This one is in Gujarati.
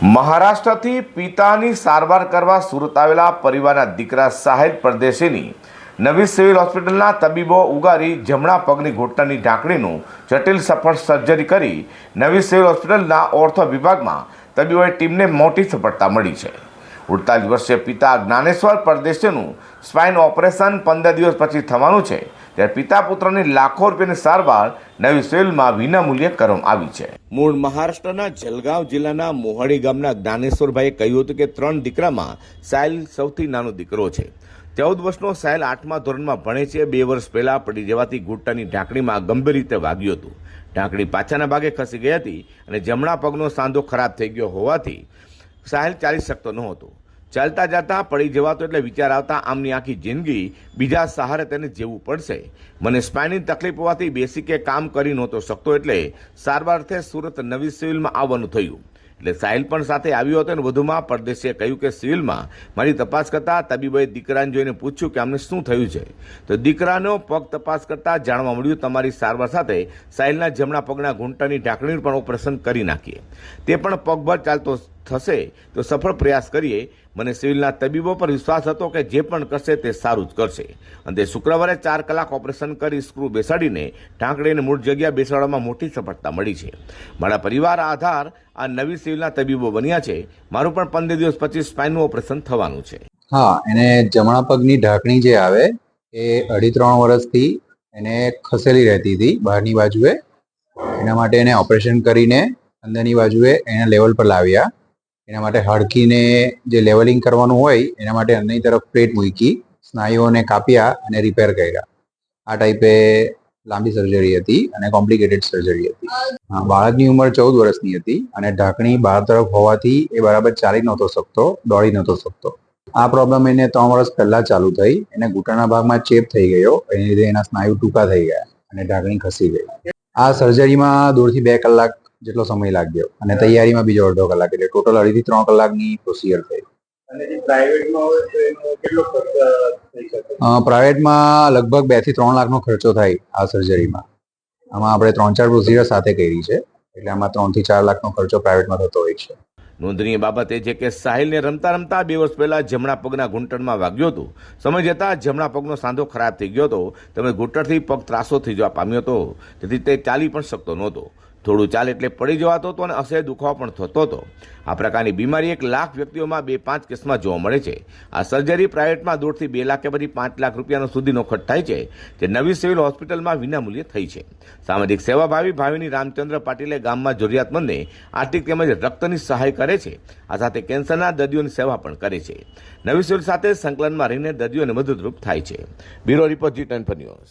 મહારાષ્ટ્રથી પિતાની સારવાર કરવા સુરત આવેલા પરિવારના દીકરા સાહેબ પરદેશીની નવી સિવિલ હોસ્પિટલના તબીબો ઉગારી જમણા પગની ઘૂંટણની ઢાંકણીનું જટિલ સફળ સર્જરી કરી નવી સિવિલ હોસ્પિટલના ઓર્થો વિભાગમાં તબીબોએ ટીમને મોટી સફળતા મળી છે. ઉડતાલીસ વર્ષીય પિતા જ્ઞાનેશ્વર પરદેશીનું સ્પાઇન ઓપરેશન પંદર દિવસ પછી થવાનું છે. ત્યારે પિતા પુત્રની લાખો રૂપિયાની સારવાર નવી સિવિલમાં વિનામૂલ્યે કરવામાં આવી છે. મૂળ મહારાષ્ટ્રના જલગાંવ જિલ્લાના મોહાડી ગામના જ્ઞાનેશ્વરભાઈએ કહ્યું હતું કે ત્રણ દીકરામાં સાયલ સૌથી નાનો દીકરો છે. ચૌદ વર્ષનો સાયલ આઠમા ધોરણમાં ભણે છે. બે વર્ષ પહેલા પડી જવાથી ઘૂંટાની ઢાંકણીમાં ગંભીર રીતે વાગ્યું હતું. ઢાંકણી પાછાના ભાગે ખસી ગઈ હતી અને જમણા પગનો સાંધો ખરાબ થઈ ગયો હોવાથી સાહેલ ચાલી શકતો નહોતો. ચાલતા જતા, પડી જવાતો એટલે વિચાર આવતા આમની આખી જિંદગી બીજા સહારે તેને જીવવું પડશે. મને સ્પાઇનની તકલીફ હોવાથી બેસિકે કામ કરી નહોતો શકતો એટલે સારવાર અર્થે સુરત નવી સિવિલમાં આવવાનું થયું. એટલે સાહિલ પણ સાથે આવ્યો હતો અને વધુમાં પરદેશીએ કહ્યું કે સિવિલમાં મારી તપાસ કરતા તબીબોએ દીકરાને જોઈને પૂછ્યું કે આમને શું થયું છે. તો દીકરાનો પગ તપાસ કરતા જાણવા મળ્યું, તમારી સારવાર સાથે સાહિલના જમણા પગના ઘૂંટણની ઢાંકણી પણ ઓપરેશન કરી નાખીએ. તે પણ પગભર ચાલતો થશે, તો સફળ પ્રયાસ કરીએ. મને સિવિલના તબીબો પર વિશ્વાસ હતો કે જે પણ કરશે તે સારું જ કરશે. અને તે શુક્રવારે ચાર કલાક ઓપરેશન કરી સ્ક્રૂ બેસાડીને ઢાંકડીને મૂળ જગ્યા બેસાડવામાં મોટી સફળતા મળી છે. મારા પરિવાર આધાર આ નવી સિવિલના તબીબો બન્યા છે. મારું પણ પંદર દિવસ પછી સ્પાઇનનું ઓપરેશન થવાનું છે. હા, એને જમણા પગની ઢાંકણી જે આવે, એ અઢી ત્રણ વર્ષથી એને ખસેલી રહેતી હતી બહારની બાજુએ. એના માટે એને ઓપરેશન કરીને અંદરની બાજુએ એને લેવલ પર લાવ્યા. એના માટે હડકીને જે લેવલિંગ કરવાનું હોય, એના માટે અંદરની તરફ પ્લેટ મૂકી, સ્નાયુઓને કાપ્યા અને રિપેર કર્યા. આ ટાઈપે લાંબી સર્જરી હતી અને કોમ્પ્લિકેટેડ સર્જરી હતી. હા, બાળકની ઉંમર ચૌદ વર્ષની હતી અને ઢાંકણી બહાર તરફ હોવાથી એ બરાબર ચાલી નહોતો શકતો, દોડી નહોતો શકતો. આ પ્રોબ્લેમ એને ત્રણ વર્ષ પહેલા ચાલુ થઈ, એને ઘૂંટણના ભાગમાં ચેપ થઈ ગયો, એને લીધે એના સ્નાયુ ટૂંકા થઈ ગયા અને ઢાંકણી ખસી ગઈ. આ સર્જરીમાં દોઢથી બે કલાક જેટલો સમય લાગ્યો. અને તૈયારીમાં બીજો અડધો કલાક એટલે ટોટલ અઢીથી ત્રણ કલાકની પ્રોસિજર થઈ. પ્રાઇવેટમાં હોય તો એનો કેટલો ખર્ચ થઈ શકે? અ, પ્રાઇવેટમાં લગભગ બેથી ત્રણ લાખનો ખર્ચો થાય આ સર્જરીમાં આમાં આપણે ત્રણ ચાર પ્રોસિજર સાથે કરી છે એટલે આમાં ત્રણથી ચાર લાખનો ખર્ચો પ્રાઇવેટમાં થતો હોય છે. નોંધનીય બાબત એ છે કે સાહિલને રમતા રમતા બે વર્ષ પહેલા જમણા પગના ઘૂંટણમાં વાગ્યો હતો. સમય જતાં જમણા પગનો સાંધો ખરાબ થઈ ગયો હતો. તેમજ ઘૂંટણથી પગ ત્રાસો થઈ જવા પામ્યો હતો. તેથી તે ચાલી પણ શકતો નહોતો. થોડું ચાલે એટલે પડી જવાતો હતો અને અસહ્ય દુખાવો પણ થતો હતો. આ પ્રકારની બીમારી એક લાખ વ્યક્તિઓમાં બે પાંચ કેસમાં જોવા મળે છે. આ સર્જરી પ્રાઇવેટમાં દોઢથી બે લાખ કે પછી પાંચ લાખ રૂપિયાનો સુધીનો ખર્ચ થાય છે, જે નવી સિવિલ હોસ્પિટલમાં વિનામૂલ્યે થઈ છે. સામાજિક સેવાભાવી ભાવિની રામચંદ્ર પાટીલે ગામમાં જરૂરિયાતમંદને આર્થિક તેમજ રક્તની સહાય કરે છે. આ સાથે કેન્સરના દર્દીઓની સેવા પણ કરે છે. નવી સિવિલ સાથે સંકલનમાં રહીને દર્દીઓને મદદરૂપ થાય છે. Bureau report G ten news.